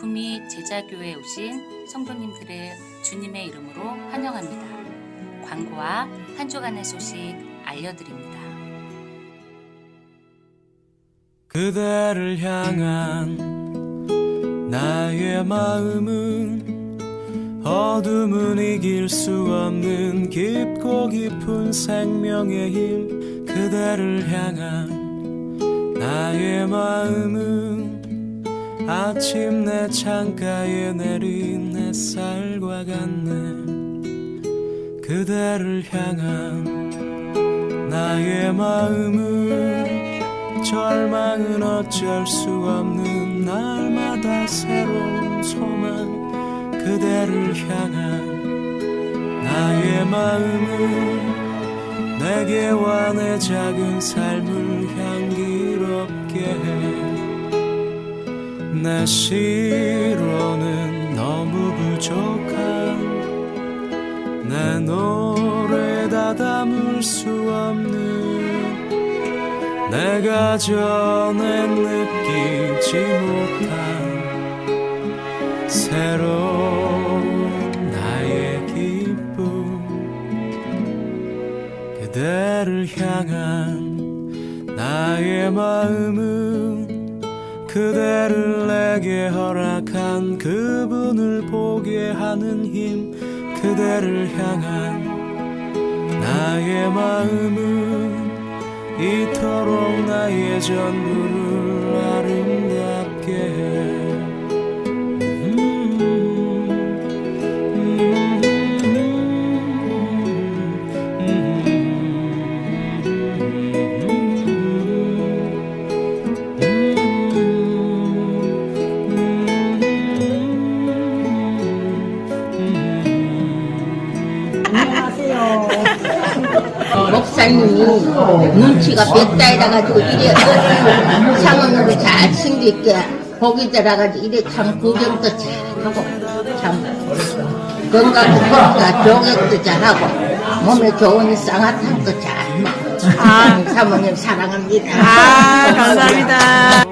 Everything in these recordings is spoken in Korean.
구미 제자교회에 오신 성도님들을 주님의 이름으로 환영합니다. 광고와 한 주간의 소식 알려드립니다. 그대를 향한 나의 마음은 어둠은 이길 수 없는 깊고 깊은 생명의 힘 그대를 향한 나의 마음은 아침 내 창가에 내린 햇살과 같네. 그대를 향한 나의 마음은 절망은 어쩔 수 없는 날마다 새로운 소망. 그대를 향한 나의 마음은 내게와 내 작은 삶을 향기롭게 해 내 시로는 너무 부족한 내 노래 다 담을 수 없는 내가 전에 느끼지 못한 새로운 나의 기쁨. 그대를 향한 나의 마음은 그대를 내게 허락한 그분을 보게 하는 힘 그대를 향한 나의 마음은 이토록 나의 전부를 아름답게 해 목사님이 눈치가 백다이라 가지고 이래 상언으로 잘 생겼게 복이 들어가지고 이래 참 구경도 잘하고 참 건강도 좋다 조격도 잘하고 몸에 좋은 쌍화탕도 잘 먹고 아. 사모님 사랑합니다. 아, 감사합니다.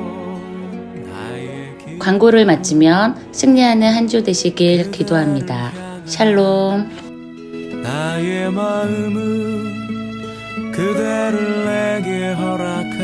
광고를 마치면 승리하는 한 주 되시길 기도합니다. 샬롬. 나의 마음은 그대를 내게 허락한